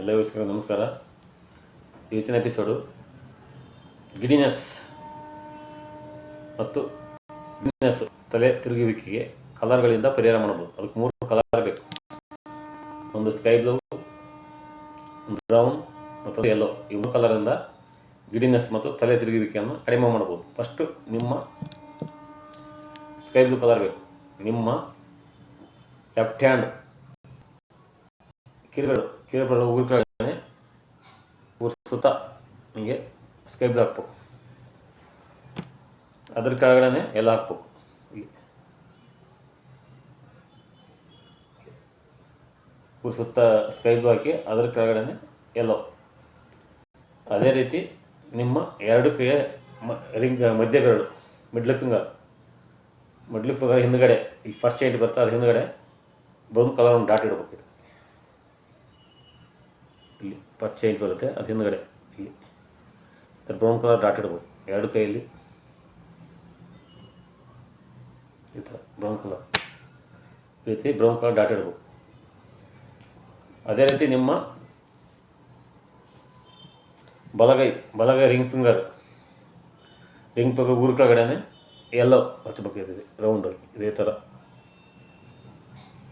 ಎಲ್ಲ ವೀಕ್ಷಕರಿಗೆ ನಮಸ್ಕಾರ. ಇವತ್ತಿನ ಎಪಿಸೋಡು ಗಿಡಿನೆಸ್ ಮತ್ತು ಗಿಡಿನೆಸ್ ತಲೆ ತಿರುಗುವಿಕೆಗೆ ಕಲರ್ಗಳಿಂದ ಪರಿಹಾರ ಮಾಡಬಹುದು. ಅದಕ್ಕೆ ಮೂರು ಕಲರ್ ಬೇಕು. ಒಂದು ಸ್ಕೈ ಬ್ಲೂ ಬ್ರೌನ್ ಮತ್ತು ಯೆಲ್ಲೋ ಈ ಮೂರು ಕಲರಿಂದ ಗಿಡಿನೆಸ್ ಮತ್ತು ತಲೆ ತಿರುಗುವಿಕೆಯನ್ನು ಕಡಿಮೆ ಮಾಡಬಹುದು. ಫಸ್ಟು ನಿಮ್ಮ ಸ್ಕೈ ಬ್ಲೂ ಕಲರ್ ಬೇಕು. ನಿಮ್ಮ ಲೆಫ್ಟ್ ಹ್ಯಾಂಡ್ ಕಿರುಗಳು ಕಿರುಗಳು ಕೆಳಗಡೆ ಊರು ಸುತ್ತ ಹಿಂಗೆ ಸ್ಕೈ ಬ್ಲೂ ಹಾಕ್ಬೇಕು. ಅದ್ರ ಕೆಳಗಡೆ ಎಲ್ಲ ಹಾಕ್ಬೇಕು. ಇಲ್ಲಿ. ಸುತ್ತ ಸ್ಕೈ ಬ್ಲೂ ಹಾಕಿ ಅದ್ರ ಕೆಳಗಡೆ ಎಲ್ಲೋ ಅದೇ ರೀತಿ ನಿಮ್ಮ ಎರಡು ಕೈಯ ಮ, ರಿಂಗ್ ಮಧ್ಯ ಬೆರಳು ಮಿಡ್ಲ್ ಫಿಂಗರ್. ಮಿಡ್ಲ್ ಫಿಂಗರ್ ಹಿಂದ್ಗಡೆ, ಇಲ್ಲಿ ಫಸ್ಟ್ ಏಟ್ ಬರ್ತಾ ಅದ್ರ ಹಿಂದ್ಗಡೆ ಬ್ರೌನ್ ಕಲರ್ ಒಂದು ಡಾಟ್ ಇಡ್ಬೇಕು ಇಲ್ಲಿ ಫಸ್ಟ್ ಸೈಡ್ ಬರುತ್ತೆ, ಅದು ಹಿಂದ್ಗಡೆ, ಇಲ್ಲಿ. ಬ್ರೌನ್ ಕಲರ್ ಡಾಟ್ ಇಡ್ಬೋದು, ಎರಡು ಕೈಯಲ್ಲಿ. ಈ ಥರ ಬ್ರೌನ್ ಕಲರ್ ಈ ರೀತಿ ಬ್ರೌನ್ ಕಲರ್ ಡಾಟ್ ಇಡ್ಬೇಕು ಅದೇ ರೀತಿ ನಿಮ್ಮ ಬಲಗೈ ಬಲಗೈ ರಿಂಗ್ ಫಿಂಗರ್ ರಿಂಗ್ ಫಿಂಗರ್ ಊರು ಕೆಳಗಡೆನೆ ಎಲ್ಲೋ ಹಚ್ಬೇಕಾಗ್ತದೆ ರೌಂಡ್ ಆಗಿ ಇದೇ ಥರ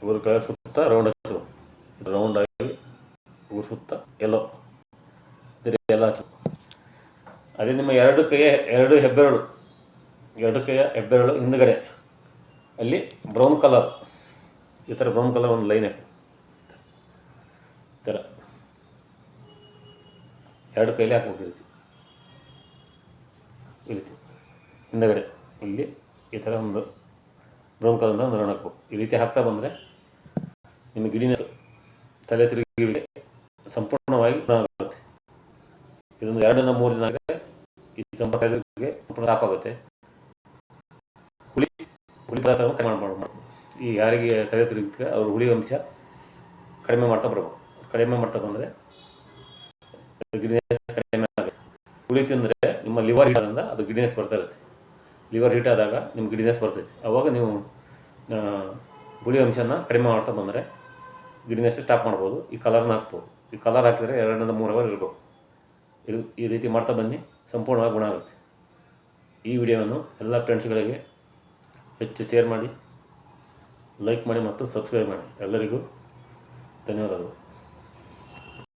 ಊರು ಕೆಳಗೆ ಸುತ್ತ ರೌಂಡ್ ಹಚ್ಚಬೇಕು ರೌಂಡಾಗಿ ಊರು ಸುತ್ತ ಎಲ್ಲೋ ಎಲ್ಲ ಅದೇ ನಿಮ್ಮ ಎರಡು ಕೈಯ, ಎರಡು ಹೆಬ್ಬೆರಳು, ಎರಡು ಕೈಯ ಹೆಬ್ಬೆರಳು ಹಿಂದುಗಡೆ. ಅಲ್ಲಿ ಬ್ರೌನ್ ಕಲರ್ ಈ ಥರ ಬ್ರೌನ್ ಕಲರ್ ಒಂದು ಲೈನ್ ಥರ ಎರಡು ಕೈಲಿ ಹಾಕ್ಬೋದು ರೀತಿ. ರೀತಿ. ಹಿಂದಗಡೆ. ಇಲ್ಲಿ ಈ ಥರ ಒಂದು ಬ್ರೌನ್ ಕಲರ್ ಒಂದು ರೌಂಡ್ ಹಾಕ್ಬೇಕು. ಈ ರೀತಿ ಹಾಕ್ತಾ ಬಂದರೆ ನಿಮ್ಮ ಗಿಡಿನ ತಲೆ ತಿರುಗಿ ಸಂಪೂರ್ಣವಾಗಿ ಆಗುತ್ತೆ ಇದೊಂದು ಎರಡರಿಂದ ಮೂರು ದಿನ ಈ ಸಂಪರ್ಕಕ್ಕೆ ಸಂಪೂರ್ಣ ಆಗುತ್ತೆ. ಹುಳಿ ಹುಳಿ ಪದಾರ್ಥವನ್ನು ಕಡಿಮೆ ಮಾಡ್ಬೋದು ಈ ಯಾರಿಗೆ ತಲೆ ತಿರುಗಿದ್ರೆ ಅವ್ರ ಹುಳಿ ಅಂಶ ಕಡಿಮೆ ಮಾಡ್ತಾ ಬರ್ಬೋದು. ಕಡಿಮೆ ಮಾಡ್ತಾ ಬಂದರೆ ಗಿಡಿನೆಸ್ ಕಡಿಮೆ ಆಗುತ್ತೆ. ಹುಳಿ ತಿಂದರೆ ನಿಮ್ಮ ಲಿವರ್ ಹೀಟ್ ಆದ್ರಿಂದ ಅದು ಗಿಡ್ನೆಸ್ ಬರ್ತಾ ಇರುತ್ತೆ. ಲಿವರ್ ಹೀಟ್ ಆದಾಗ ನಿಮ್ಮ ಗಿಡಿನೆಸ್ ಬರ್ತದೆ. ಅವಾಗ ನೀವು ಹುಳಿ ಅಂಶನ ಕಡಿಮೆ ಮಾಡ್ತಾ ಬಂದರೆ ಗಿಡ್ನೆಸ್ ಸ್ಟಾಪ್ ಮಾಡ್ಬೋದು, ಈ ಕಲರ್ನ ಹಾಕ್ಬೋದು. ಈ ಕಲರ್ ಹಾಕಿದರೆ ಎರಡರಿಂದ ಮೂರು ಅವರ್ ಇರಬೇಕು. ಇದು ಈ ರೀತಿ ಮಾಡ್ತಾ ಬನ್ನಿ, ಸಂಪೂರ್ಣವಾಗಿ ಗುಣ ಆಗುತ್ತೆ. ಈ ವಿಡಿಯೋವನ್ನು ಎಲ್ಲ ಫ್ರೆಂಡ್ಸ್ಗಳಿಗೆ ಹೆಚ್ಚು ಶೇರ್ ಮಾಡಿ ಲೈಕ್ ಮಾಡಿ ಮತ್ತು ಸಬ್ಸ್ಕ್ರೈಬ್ ಮಾಡಿ. ಎಲ್ಲರಿಗೂ ಧನ್ಯವಾದಗಳು.